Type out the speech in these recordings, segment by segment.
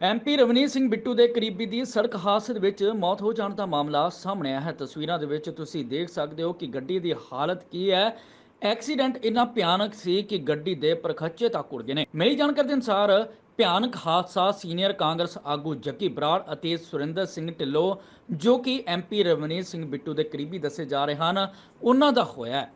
MP Ravneet Singh Bittu ਦੇ ਕਰੀਬੀ ਦੀ ਸੜਕ ਹਾਦਸੇ ਦੇ ਵਿੱਚ ਮੌਤ ਹੋ ਜਾਣ ਦਾ ਮਾਮਲਾ ਸਾਹਮਣੇ ਆਇਆ ਹੈ। ਤਸਵੀਰਾਂ ਦੇ ਵਿੱਚ ਤੁਸੀਂ ਦੇਖ ਸਕਦੇ ਹੋ ਕਿ ਗੱਡੀ ਦੀ ਹਾਲਤ ਕੀ ਹੈ। ਐਕਸੀਡੈਂਟ ਇੰਨਾ ਭਿਆਨਕ ਸੀ ਕਿ ਗੱਡੀ ਦੇ ਪਰਖੱਚੇ ਤੱਕ ਉੜ ਗਏ ਨੇ। ਮਿਲੀ ਜਾਣਕਾਰੀ ਦੇ ਅਨੁਸਾਰ ਭਿਆਨਕ ਹਾਦਸਾ ਸੀਨੀਅਰ ਕਾਂਗਰਸ ਆਗੂ ਜੱਗੀ ਬਰਾੜ ਅਤੇ ਸੁਰਿੰਦਰ ਸਿੰਘ ਢਿੱਲੋਂ, ਜੋ ਕਿ ਐਮਪੀ ਰਵਨੀਤ ਸਿੰਘ ਬਿੱਟੂ ਦੇ ਕਰੀਬੀ ਦੱਸੇ ਜਾ ਰਹੇ ਹਨ, ਉਹਨਾਂ ਦਾ ਹੋਇਆ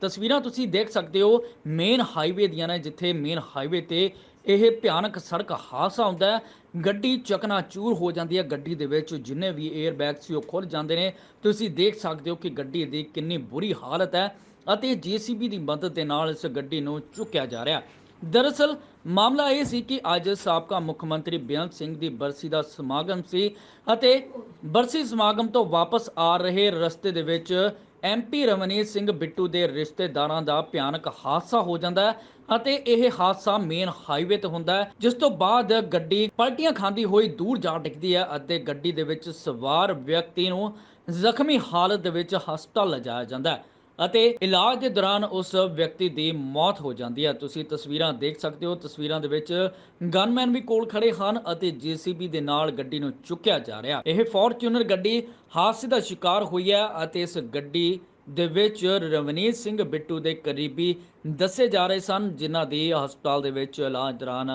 ਤਸਵੀਰਾਂ ਤੁਸੀਂ ਦੇਖ ਸਕਦੇ ਹੋ, ਮੇਨ ਹਾਈਵੇ ਦੀਆਂ ਨੇ, ਜਿੱਥੇ ਮੇਨ ਹਾਈਵੇ ਤੇ ਇਹ ਭਿਆਨਕ ਸੜਕ ਹਾਦਸਾ ਹੁੰਦਾ ਹੈ। ਗੱਡੀ ਚਕਨਾਚੂਰ ਹੋ ਜਾਂਦੀ ਹੈ। ਗੱਡੀ ਦੇ ਵਿੱਚ ਜਿੰਨੇ ਵੀ 에ਅਰ ਬੈਗ ਸੀ, ਉਹ ਖੁੱਲ ਜਾਂਦੇ ਨੇ। ਤੁਸੀਂ ਦੇਖ ਸਕਦੇ ਹੋ ਕਿ ਗੱਡੀ ਦੀ ਕਿੰਨੀ ਬੁਰੀ ਹਾਲਤ ਹੈ ਅਤੇ ਜੀਸੀਬੀ ਦੀ ਮਦਦ ਦੇ ਨਾਲ ਇਸ ਗੱਡੀ ਨੂੰ ਚੁੱਕਿਆ ਜਾ ਰਿਹਾ ਦਰਅਸਲ, ਮਾਮਲਾ ਇਹ ਸੀ ਕਿ ਅੱਜ ਸਾਬਕਾ ਮੁੱਖ ਮੰਤਰੀ ਬੇਅੰਤ ਸਿੰਘ ਦੀ ਬਰਸੀ ਦਾ ਸਮਾਗਮ ਸੀ ਅਤੇ ਬਰਸੀ ਸਮਾਗਮ ਤੋਂ ਵਾਪਸ ਆ ਰਹੇ ਰਸਤੇ ਦੇ ਵਿੱਚ ਐਮਪੀ ਰਵਨੀਤ ਸਿੰਘ ਬਿੱਟੂ ਦੇ ਰਿਸ਼ਤੇਦਾਰਾਂ ਦਾ ਭਿਆਨਕ ਹਾਦਸਾ ਹੋ ਜਾਂਦਾ ਹੈ ਅਤੇ ਇਹ ਹਾਦਸਾ ਮੇਨ ਹਾਈਵੇ ਤੇ ਹੁੰਦਾ ਹੈ, ਜਿਸ ਤੋਂ ਬਾਅਦ ਗੱਡੀ ਪਲਟੀਆਂ ਖਾਂਦੀ ਹੋਈ ਦੂਰ ਜਾ ਡਿੱਗਦੀ ਹੈ ਅਤੇ ਗੱਡੀ ਦੇ ਵਿੱਚ ਸਵਾਰ ਵਿਅਕਤੀ ਨੂੰ ਜ਼ਖਮੀ ਹਾਲਤ ਦੇ ਵਿੱਚ ਹਸਪਤਾਲ ਲਿਜਾਇਆ ਜਾਂਦਾ ਹੈ। ਅਤੇ ਇਲਾਜ ਦੇ ਦੌਰਾਨ ਉਸ ਵਿਅਕਤੀ ਦੀ ਮੌਤ ਹੋ ਜਾਂਦੀ ਹੈ। ਤੁਸੀਂ ਤਸਵੀਰਾਂ ਦੇਖ ਸਕਦੇ ਹੋ। ਤਸਵੀਰਾਂ ਦੇ ਵਿੱਚ ਗਨਮੈਨ ਵੀ ਕੋਲ ਖੜੇ ਹਨ ਅਤੇ ਜੀਸੀਬੀ ਦੇ ਨਾਲ ਗੱਡੀ ਨੂੰ ਚੁੱਕਿਆ ਜਾ ਰਿਹਾ। ਇਹ ਫੋਰਚੂਨਰ ਗੱਡੀ ਹਾਦਸੇ ਦਾ ਸ਼ਿਕਾਰ ਹੋਈ ਹੈ ਅਤੇ ਇਸ ਗੱਡੀ ਦੇ ਵਿੱਚ ਰਵਨੀਤ ਸਿੰਘ ਬਿੱਟੂ ਦੇ ਕਰੀਬੀ ਦੱਸੇ ਜਾ ਰਹੇ ਸਨ ਜਿਨ੍ਹਾਂ ਦੀ ਹਸਪਤਾਲ ਦੇ ਵਿੱਚ ਇਲਾਜ ਦੌਰਾਨ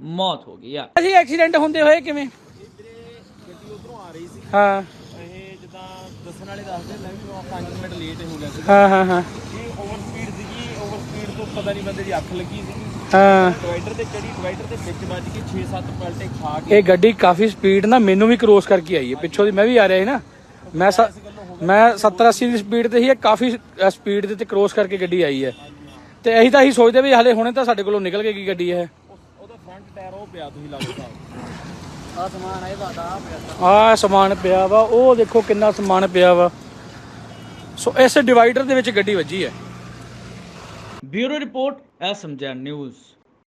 ਮੌਤ ਹੋ ਗਈ ਹੈ। ਅਸੀਂ ਐਕਸੀਡੈਂਟ ਹੁੰਦੇ ਹੋਏ ਕਿਵੇਂ? ਗੱਡੀ ਉਧਰੋਂ ਆ ਰਹੀ ਸੀ। ਹਾਂ। ਦੱਸਣ ਵਾਲੇ ਦੱਸਦੇ ਮੈਂ ਵੀ 5 ਮਿੰਟ ਲੇਟ ਹੋ ਗਿਆ ਸੀ ਹਾਂ ਹਾਂ ਹਾਂ। ਇਹ ਓਵਰ ਸਪੀਡ ਸੀਗੀ ਓਵਰ ਸਪੀਡ ਤੋਂ ਪਤਾ ਨਹੀਂ ਬੰਦੇ ਦੀ ਅੱਖ ਲੱਗੀ ਸੀਗੀ। ਹਾਂ। ਡਿਵਾਈਡਰ ਤੇ ਚੜੀ ਡਿਵਾਈਡਰ ਦੇ ਵਿੱਚ ਵੱਜ ਕੇ 6-7 ਪਲਟੇ ਖਾ ਕੇ ਇਹ ਗੱਡੀ ਕਾਫੀ ਸਪੀਡ ਨਾਲ ਮੈਨੂੰ ਵੀ ਕ੍ਰੋਸ ਕਰਕੇ ਆਈ ਹੈ। ਪਿੱਛੋਂ ਦੀ ਮੈਂ ਵੀ ਆ ਰਿਹਾ ਸੀ ਨਾ। ਮੈਂ ਮੈਂ 70 80 ਦੀ ਸਪੀਡ ਤੇ ਹੀ ਇਹ ਕਾਫੀ ਸਪੀਡ ਦੇ ਤੇ ਕ੍ਰੋਸ ਕਰਕੇ ਗੱਡੀ ਆਈ ਹੈ। ਤੇ ਅਸੀਂ ਤਾਂ ਇਹੀ ਸੋਚਦੇ ਵੀ ਹਲੇ ਹੁਣੇ ਤਾਂ ਸਾਡੇ ਕੋਲੋਂ ਨਿਕਲ ਕੇ ਕੀ ਗੱਡੀ ਹੈ। ਉਸ- ਉਹਦਾ ਫਰੰਟ ਟਾਇਰ ਉਹ ਪਿਆ ਤੁਸੀਂ ਲੱਗਦਾ ਆ ਸਮਾਨ ਹੈ ਤੁਹਾਡਾ ਆ ਪਿਆ ਆਹ ਸਮਾਨ ਪਿਆ ਵਾ ਉਹ ਦੇਖੋ ਕਿੰਨਾ ਸਮਾਨ ਪਿਆ ਵਾ। ਸੋ ਇਸ ਡਿਵਾਈਡਰ ਦੇ ਵਿੱਚ ਗੱਡੀ ਵੱਜੀ ਹੈ। ਬਿਊਰੋ ਰਿਪੋਰਟ ਐਸਐਮਜੈਨ ਨਿਊਜ਼।